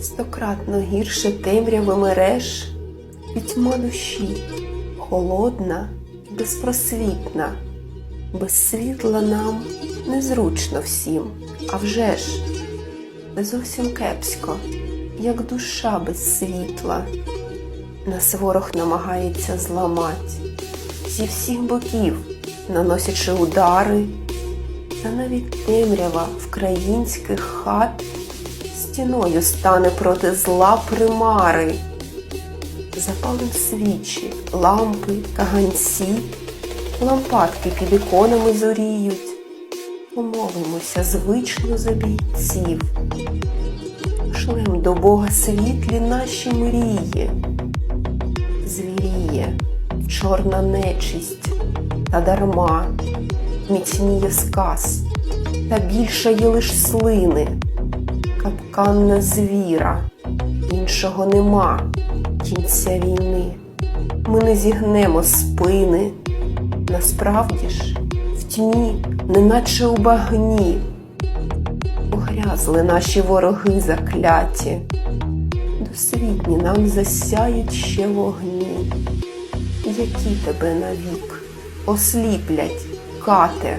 Стократно гірше темряви мереж, пітьма душі, холодна безпросвітна, без світла нам незручно всім, а вже ж, не зовсім кепсько, як душа без світла. Нас ворог намагається зламати зі всіх боків, наносячи удари, та навіть темрява вкраїнських хат стіною стане проти зла примари. Запалим свічі, лампи, каганці, лампадки під іконами зоріють. Помолимося звично за бійців. Шлем до Бога світлі наші мрії. Звіріє чорна нечисть та дарма, міцніє сказ, та більше є лиш слини, капкан звіра, іншого нема кінця війни. Ми не зігнемо спини, насправді ж в тьмі, неначе у багні. Погрязли наші вороги закляті, досвітні нам засяють ще вогні, які тебе навік осліплять, кате.